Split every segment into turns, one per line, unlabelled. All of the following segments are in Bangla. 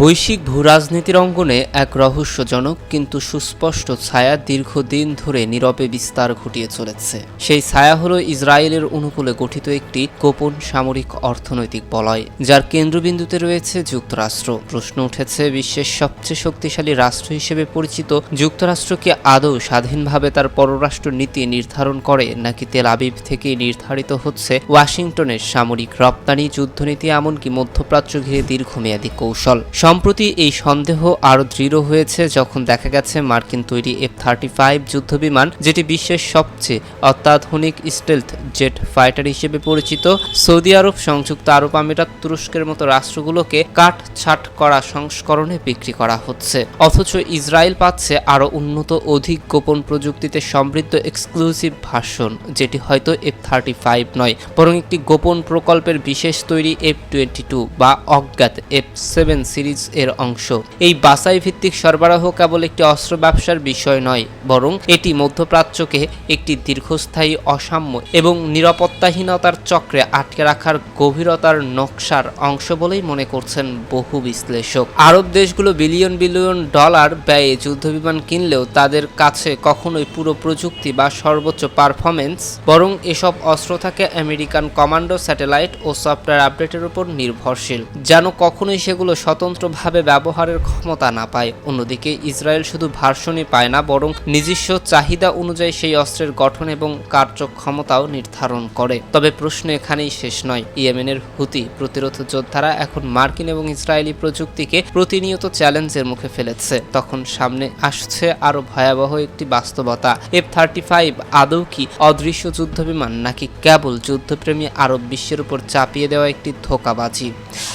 বৈশ্বিক ভূরাজনীতির অঙ্গনে এক রহস্যজনক কিন্তু সুস্পষ্ট ছায়া দীর্ঘদিন ধরে নীরবে বিস্তার ঘটিয়ে চলেছে। সেই ছায়া হল ইসরায়েলের অনুকূলে গঠিত একটি গোপন সামরিক অর্থনৈতিক বলয়, যার কেন্দ্রবিন্দুতে রয়েছে যুক্তরাষ্ট্র। প্রশ্ন উঠেছে, বিশ্বের সবচেয়ে শক্তিশালী রাষ্ট্র হিসেবে পরিচিত যুক্তরাষ্ট্রকে আদৌ স্বাধীনভাবে তার পররাষ্ট্র নীতি নির্ধারণ করে, নাকি তেল আবিব থেকেই নির্ধারিত হচ্ছে ওয়াশিংটনের সামরিক রপ্তানি, যুদ্ধনীতি, এমনকি মধ্যপ্রাচ্য ঘিরে দীর্ঘমেয়াদী কৌশল? সম্প্রতি এই সন্দেহ আরও দৃঢ় হয়েছে যখন দেখা গেছে মার্কিন তৈরি এফ থার্টি ফাইভ যুদ্ধবিমান, যেটি বিশ্বের সবচেয়ে অত্যাধুনিক স্টেলথ জেট ফাইটার হিসেবে পরিচিত। সৌদি আরব সংযুক্ত আরব আমিরাত তুরস্কের মতো রাষ্ট্রগুলোকে কাট ছাট করা সংস্করণে বিক্রি করা হচ্ছে। অথচ ইসরায়েল পাচ্ছে আরও উন্নত অধিক গোপন প্রযুক্তিতে সমৃদ্ধ এক্সক্লুসিভ ভাষণ, যেটি হয়তো এফ থার্টি ফাইভ নয়, বরং একটি গোপন প্রকল্পের বিশেষ তৈরি এফ টোয়েন্টি টু বা অজ্ঞাত এফ সেভেন সিরিজ এর অংশ। এই বাসাই ভিত্তিক সরবরাহ কেবল একটি অস্ত্র ব্যবসার বিষয় নয়, বরং এটি মধ্যপ্রাচ্যকে একটি দীর্ঘস্থায়ী, অসাম্য এবং নিরাপত্তাহীনতার চক্রে আটকে রাখার গভীরতার নকশার অংশ বলেই মনে করছেন বহু বিশ্লেষক। আরব দেশগুলো বিলিয়ন বিলিয়ন ডলার ব্যয়ে যুদ্ধবিমান কিনলেও তাদের কাছে কখনোই পুরো প্রযুক্তি বা সর্বোচ্চ পারফরমেন্স বরং এসব অস্ত্র থাকে আমেরিকান কমান্ডো, স্যাটেলাইট ও সফটওয়্যার আপডেটের উপর নির্ভরশীল। যেন কখনোই সেগুলো স্বতন্ত্রভাবে ব্যবহারের ক্ষমতা না পায়। অন্যদিকে ইসরায়েল শুধু ভার্সনই পায় না, বরং নিজস্ব চাহিদা অনুযায়ী সেই অস্ত্রের গঠন এবং কার্যক্ষমতাও নির্ধারণ করে। তবে প্রশ্ন এখানেই শেষ নয়। ইয়েমেনের হুতি প্রতিরোধ যোদ্ধারা এখন মার্কিন এবং ইসরায়েলি প্রযুক্তিকে প্রতিনিয়ত চ্যালেঞ্জের মুখে ফেলেছে। তখন সামনে আসছে আরও ভয়াবহ একটি বাস্তবতা। এফ থার্টি ফাইভ আদৌ কি অদৃশ্য যুদ্ধবিমান নাকি কেবল যুদ্ধপ্রেমী আরব বিশ্বের উপর চাপিয়ে দেওয়া একটি ধোকাবাজি?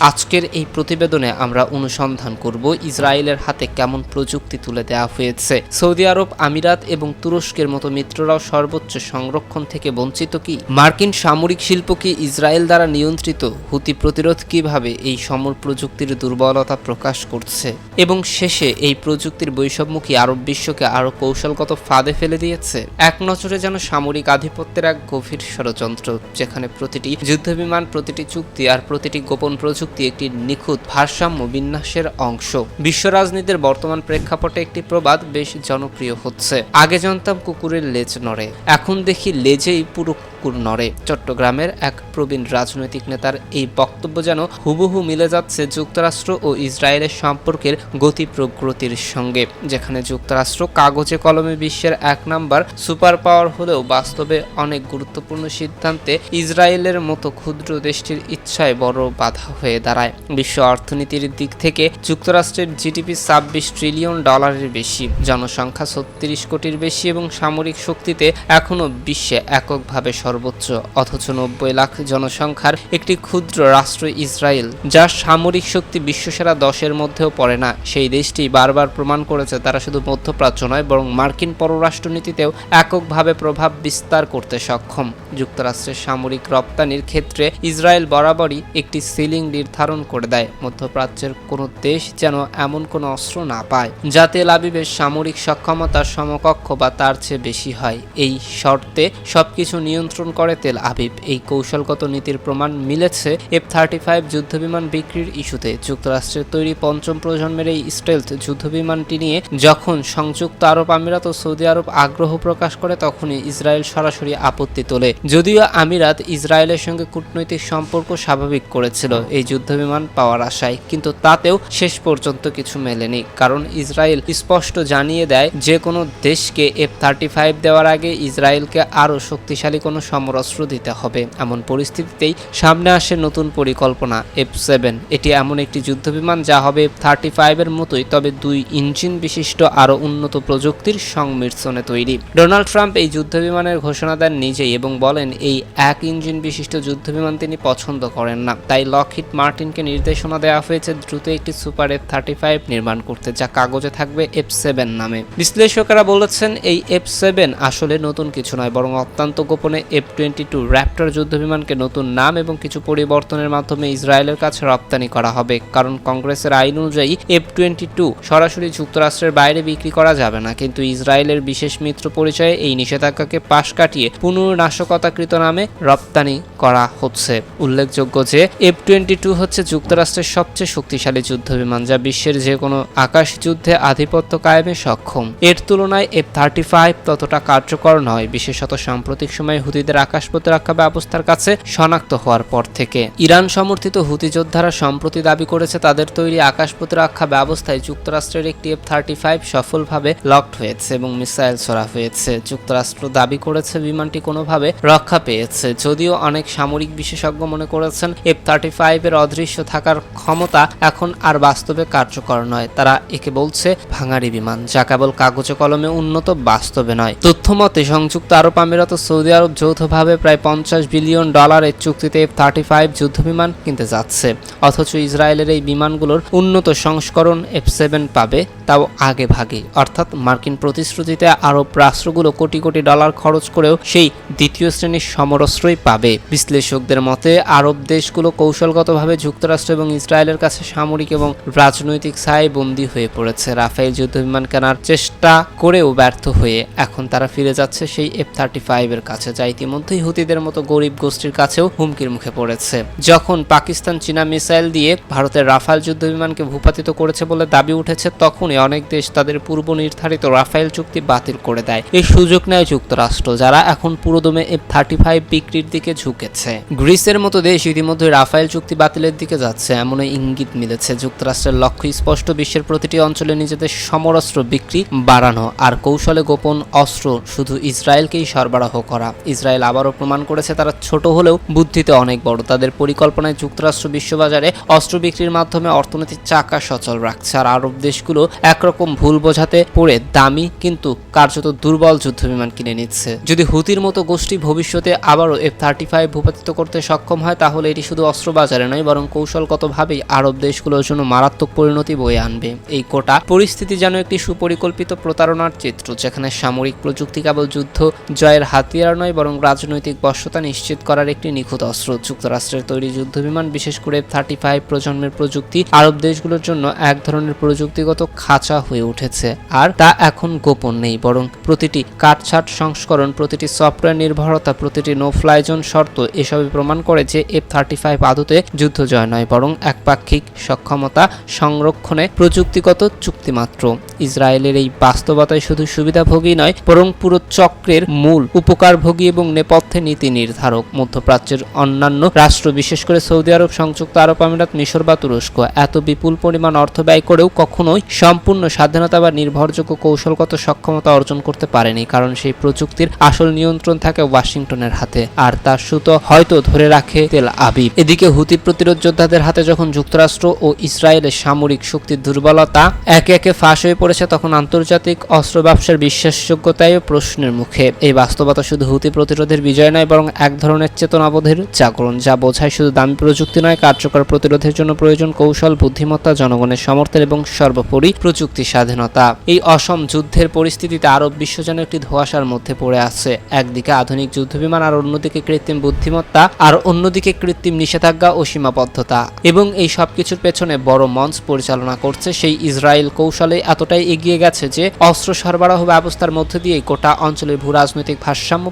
আজকের এই প্রতিবেদনে আমরা অনুসন্ধান করব। ইসরায়েলের হাতে কেমন প্রযুক্তি তুলে দেওয়া হয়েছে? সৌদি আরব, আমিরাত এবং তুরস্কের মতো মিত্ররাও সর্বোচ্চ সংরক্ষণ থেকে বঞ্চিত কি? মার্কিন সামরিক শিল্প কি ইসরায়েল দ্বারা নিয়ন্ত্রিত? হুতি প্রতিরোধ কীভাবে এই সমর প্রযুক্তির দুর্বলতা প্রকাশ করছে? এবং শেষে এই প্রযুক্তির বৈষম্যকি আরব বিশ্বকে আরও কৌশলগত ফাঁদে ফেলে দিয়েছে? এক নজরে যেন সামরিক আধিপত্যের এক গভীর ষড়যন্ত্র, যেখানে প্রতিটি যুদ্ধবিমান, প্রতিটি চুক্তি আর প্রতিটি গোপন প্রযুক্তি একটি নিখুঁত ভারসাম্য বিন্যাসের অংশ। বিশ্ব রাজনীতির বর্তমান প্রেক্ষাপটে একটি প্রবাদ বেশ জনপ্রিয় হচ্ছে। আগে জানতাম কুকুরের লেজ নড়ে, এখন দেখি লেজেই পুরো কুকুর নড়ে। চট্টগ্রামের এক প্রবীণ রাজনৈতিক নেতার এই বক্তব্য যেন হুবহু মিলে যাচ্ছে যুক্তরাষ্ট্র ও ইসরায়েলের সম্পর্কের গতি প্রগতির সঙ্গে, যেখানে যুক্তরাষ্ট্র কাগজে কলমে বিশ্বের এক নাম্বার সুপার পাওয়ার হলেও বাস্তবে অনেক গুরুত্বপূর্ণ সিদ্ধান্তে ইসরায়েলের মতো ক্ষুদ্র দেশটির ইচ্ছায় বড় বাধা হয়ে দাঁড়ায়। বিশ্ব অর্থনীতির দিক থেকে যুক্তরাষ্ট্রের জিডিপি ছাব্বিশ ট্রিলিয়ন ডলারের বেশি, জনসংখ্যা ছত্রিশ কোটির বেশি এবং সামরিক শক্তিতে এখনও বিশ্বে এককভাবে সর্বোচ্চ, অথচ নব্বই লাখ জনসংখ্যার একটি ক্ষুদ্র রাষ্ট্র ইসরায়েল যার সামরিক শক্তি বিশ্বসেরা দশের মধ্যেও পড়ে না। সেই দেশটি বারবার প্রমাণ করেছে তারা শুধু মধ্যপ্রাচ্য নয়, বরং মার্কিন পররাষ্ট্রনীতিতেও এককভাবে প্রভাব বিস্তার করতে সক্ষম। যুক্তরাষ্ট্রের সামরিক রপ্তানির ক্ষেত্রে ইসরায়েল বরাবরই একটি সিলিং নির্ধারণ করে দেয়। মধ্যপ্রাচ্যের কোনো দেশ যেন এমন কোনো অস্ত্র না পায় যাতে লাবিবের সামরিক সক্ষমতার সমকক্ষ বা তার চেয়ে বেশি হয়। এই শর্তে সবকিছু নিয়ন্ত্রণ করে তেল আবিব। এই কৌশলগত নীতির প্রমাণ মিলেছে এফ থার্টি ফাইভ যুদ্ধবিমান বিক্রির ইস্যুতে। যুক্তরাষ্ট্রের তৈরি পঞ্চম প্রজন্মের এই স্টেলথ যুদ্ধবিমানটি নিয়ে যখন সংযুক্ত আরব আমিরাত ও সৌদি আরব আগ্রহ প্রকাশ করে, তখনই ইসরায়েল সরাসরি আপত্তি তোলে। যদিও আমিরাত ইসরায়েলের সঙ্গে কূটনৈতিক সম্পর্ক স্বাভাবিক করেছিল এই যুদ্ধবিমান পাওয়ার আশায়, কিন্তু তাতেও শেষ পর্যন্ত কিছু মেলেনি। কারণ ইসরায়েল স্পষ্ট জানিয়ে দেয়, যে কোনো দেশকে এফ থার্টি ফাইভ দেওয়ার আগে ইসরায়েলকে আরও শক্তিশালী কোনো সমরাস্ত্র দিতে হবে। এমন পরিস্থিতিতেই সামনে আসে নতুন পরিকল্পনা এফ সেভেন এটি এমন একটি যুদ্ধবিমান যা হবে এফ থার্টি ফাইভের মতোই, তবে দুই ইঞ্জিন বিশিষ্ট আরও উন্নত প্রযুক্তির সংমিশ্রণে তৈরি। ডোনাল্ড ট্রাম্প এই যুদ্ধবিমানের ঘোষণা দেন নিজেই এবং বলেন, এই এক ইঞ্জিন বিশিষ্ট যুদ্ধবিমান তিনি পছন্দ করেন না। তাই লকহিট মার্টিনকে নির্দেশনা দেওয়া হয়েছে, দ্রুত একটি সুপার এফ থার্টি ফাইভ নির্মাণ করতে যা কাগজে থাকবে এফ সেভেন নামে। বিশ্লেষকেরা বলেছেন, এই এফ সেভেন আসলে নতুন কিছু নয়, বরং অত্যন্ত গোপনে এফ টোয়েন্টি টু র্যাপ্টর যুদ্ধবিমানকে নতুন নাম এবং কিছু পরিবর্তনের মাধ্যমে ইসরায়েলের কাছে রপ্তানি করা হবে। কারণ কংগ্রেসের আইন অনুযায়ী এফ টোয়েন্টি টু সরাসরি যুক্তরাষ্ট্রের বাইরে বিক্রি করা যাবে না। কিন্তু ইসরায়েলের বিশেষ মিত্র পরিচয়ে এই নিষেধাজ্ঞাকে পাশ কাটিয়ে পুনর্নাশকতাকৃত নামে রপ্তানি করা হচ্ছে। উল্লেখযোগ্য যে এফ টোয়েন্টি টু হচ্ছে যুক্তরাষ্ট্রের সবচেয়ে শক্তিশালী যুদ্ধবিমান, যা বিশ্বের যে কোনো আকাশ যুদ্ধে আধিপত্য কায়েমে সক্ষম। এর তুলনায় এফ থার্টি ফাইভ ততটা কার্যকর নয়। বিশেষত সাম্প্রতিক সময়ে হুতিদের আকাশ প্রতিরক্ষা ব্যবস্থার কাছে শনাক্ত হওয়ার পর থেকে। ইরান সমর্থিত হুতি যোদ্ধারা সম্প্রতি দাবি করেছে তাদের তৈরি আকাশ প্রতিরক্ষা ব্যবস্থায় যুক্তরাষ্ট্রের একটি এফ থার্টি ফাইভ সফলভাবে লকড হয়েছে এবং মিসাইল ছোড়া হয়েছে। যুক্তরাষ্ট্র দাবি করেছে বিমানটি কোনোভাবে রক্ষা পেয়েছে, যদিও অনেক সামরিক বিশেষজ্ঞ মনে করেছেন এফ থার্টি ফাইভের অদৃশ্য থাকার ক্ষমতা এখন আর বাস্তবে কার্যকর নয়। তারা একে বলছে ভাঙাড়ি বিমান, যা কেবল কাগজে কলমে উন্নত বাস্তবে নয়। তথ্য মতে সংযুক্ত আরব আমিরাত সৌদি আরব যৌথভাবে প্রায় পঞ্চাশ বিলিয়ন ডলারের চুক্তিতে থার্টি ফাইভ যুদ্ধবিমান কিনতে যাচ্ছে। অথচ ইসরায়েলের এই বিমানগুলোর উন্নত সংস্করণ এফ সেভেন পাবে তাও আগে ভাগে অর্থাৎ মার্কিন প্রতিশ্রুতিতে আরব রাষ্ট্রগুলো কোটি কোটি ডলার খরচ করেও সেই দ্বিতীয় শ্রেণির সমরস্ত্রই পাবে। বিশ্লেষকদের মতে, আরব দেশগুলো কৌশলগতভাবে যুক্তরাষ্ট্র এবং ইসরায়েলের কাছে সামরিক এবং রাজনৈতিক ছায় বন্দী হয়ে পড়েছে। রাফেল যুদ্ধবিমান কেনার চেষ্টা করেও ব্যর্থ হয়ে এখন তারা ফিরে যাচ্ছে সেই এফ থার্টি ফাইভের কাছে যা ইতিমধ্যেই হুতিদের মতো গরিব গোষ্ঠীর কাছেও হুমকির মুখে পড়েছে। যখন পাকিস্তান চীনা মিসাইল দিয়ে ভারতের রাফাল যুদ্ধবিমানকে ভূপাতিত করেছে বলে দাবি উঠেছে, তখনই অনেক দেশ তাদের পূর্ব নির্ধারিত রাফাইল চুক্তি বাতিল করে দেয়। এই সুযোগ নেয় যুক্তরাষ্ট্র, যারা এখন পুরোদমে এফ থার্টি ফাইভ বিক্রির দিকে ঝুঁকেছে। গ্রিসের মতো দেশ ইতিমধ্যে রাফাইল চুক্তি বাতিলের দিকে যাচ্ছে এমন ইঙ্গিত মিলেছে যুক্তরাষ্ট্রের লক্ষ্য স্পষ্ট, বিশ্বের প্রতিটি অঞ্চলে নিজেদের সমরাস্ত্র বিক্রি বাড়ানো আর কৌশলে গোপন অস্ত্র শুধু ইসরায়েলকেই সরবরাহ করা। ইসরায়েল আবারও প্রমাণ করেছে তারা ছোট হলেও বুদ্ধিতে অনেক বড়। তাদের পরিকল্পনায় যুক্তরাষ্ট্র বিশ্ববাজারে অস্ত্র বিক্রির মাধ্যমে অর্থনীতির চাকা সচল রাখছে আর আরব দেশগুলো একরকম ভুল বোঝাতে পড়ে দামি কিন্তু কার্যত দুর্বল যুদ্ধবিমান কিনে নিচ্ছে। যদি হুতির মতো গোষ্ঠী ভবিষ্যতে আবারও এফ থার্টি ফাইভ ভূপাতিত করতে সক্ষম হয়, তাহলে এটি শুধু অস্ত্র বাজারে নয়, বরং কৌশলগতভাবেই আরব দেশগুলোর জন্য মারাত্মক পরিণতি বয়ে আনবে। এই কোটা পরিস্থিতি যেন একটি সুপরিকল্পিত প্রতারণার চিত্র, যেখানে সামরিক প্রযুক্তি কেবল যুদ্ধ জয়ের হাতিয়ার নয়, বরং রাজনৈতিক বশ্যতা নিশ্চিত করার একটি নিখুঁত অস্ত্র। যুক্তরাষ্ট্রের তৈরি যুদ্ধবিমান, বিশেষ করে থার্টি ফাইভ প্রজন্মের প্রযুক্তি, আরব দেশগুলোর জন্য এক ধরনের প্রযুক্তিগত খাঁচা হয়ে উঠেছে। আর তা এখন গোপন নেই, বরং প্রতিটি কাটছাট সংস্করণ, প্রতিটি সফটওয়্যার নির্ভরতা, প্রতিটি নো ফ্লাই জোন শর্ত এসবই প্রমাণ করে যে এফ থার্টি ফাইভ আদতে যুদ্ধ জয় নয়, বরং একপাক্ষিক সক্ষমতা সংরক্ষণে প্রযুক্তিগত চুক্তিমাত্র ইসরায়েলের এই বাস্তবতায় শুধু সুবিধাভোগী নয়, বরং পুরো চক্রের মূল উপকারভোগী এবং নেপথ্যে নীতি নির্ধারক মধ্যপ্রাচ্যের অন্যান্য রাষ্ট্র, বিশেষ করে সৌদি আরব, সংযুক্ত আরব আমিরাত, মিশর বা তুরস্ক, এত বিপুল পরিমাণ অর্থ ব্যয় করেও কখনোই সম্পূর্ণ স্বাধীনতা বা নির্ভরযোগ্য কৌশলগত সক্ষমতা অর্জন করতে পারেনি, কারণ সেই প্রযুক্তির আসল নিয়ন্ত্রণ থাকে ওয়াশিংটনের হাতে, আর তার সুতো হয়তো ধরে রাখে তেল আবিব। এদিকে হুতি প্রতিরোধ যোদ্ধাদের হাতে যখন যুক্তরাষ্ট্র ও ইসরায়েলের সামরিক শক্তির দুর্বলতা একে একে ফাঁস হয়ে পড়েছে, তখন আন্তর্জাতিক অস্ত্র ব্যবসার বিশ্বাসযোগ্যতায়ও প্রশ্নের মুখে। এই বাস্তবতা শুধু হুতি প্রতিরোধের বিজয় নয়, বরং এক ধরনের চেতনাবোধের জাগরণ, যা বোঝায় শুধু দামি প্রযুক্তি নয়, কার্যকর প্রতিরোধের জন্য প্রয়োজন কৌশল, বুদ্ধিমত্তা, জনগণের সমর্থন এবং সর্বোপরি প্রযুক্তি স্বাধীনতা। এই অসম যুদ্ধের পরিস্থিতিতে আরব বিশ্ব যেন একটি ধোঁয়াশার মধ্যে পড়ে আছে। একদিকে আধুনিক যুদ্ধবিমান, আর অন্যদিকে কৃত্রিম বুদ্ধিমত্তা, আর অন্যদিকে কৃত্রিম নিষেধাজ্ঞা ও সীমাবদ্ধতা। এবং এই সবকিছুর পেছনে বড় মঞ্চ পরিচালনা করছে সেই ইসরায়েল কৌশলে এতটাই এগিয়ে গেছে যে, অস্ত্র সরবরাহ ব্যবস্থার মধ্যে দিয়ে গোটা অঞ্চলের ভূ রাজনৈতিক ভারসাম্য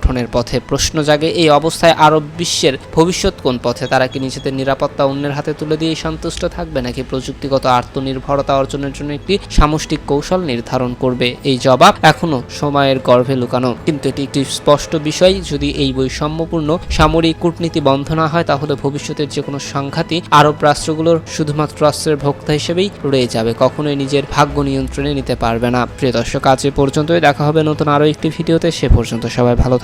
পুনর্গঠনের পথে প্রশ্ন জাগে, এই অবস্থায় আরব বিশ্বের ভবিষ্যৎ কোন পথে? তারা কি নিজেদের নিরাপত্তা অন্যের হাতে তুলে দিয়ে সন্তুষ্ট থাকবে, নাকি প্রযুক্তিগত আত্মনির্ভরতা অর্জনের জন্য একটি সামষ্টিক কৌশল নির্ধারণ করবে? এই জবাব এখনও সময়ের গর্ভে লুকানো। কিন্তু এটি একটি স্পষ্ট বিষয়, যদি এই বৈষম্যপূর্ণ সামরিক কূটনীতি বন্ধ না হয়, তাহলে ভবিষ্যতের যে কোনো সংঘাতই আরব রাষ্ট্রগুলোর শুধুমাত্র অস্ত্রের ভোক্তা হিসেবেই রয়ে যাবে, কখনোই নিজের ভাগ্য নিয়ন্ত্রণে নিতে পারবে না। প্রিয় দর্শক, আজ পর্যন্তই। দেখা হবে নতুন আরও একটি ভিডিওতে। সে পর্যন্ত সবাই ভালো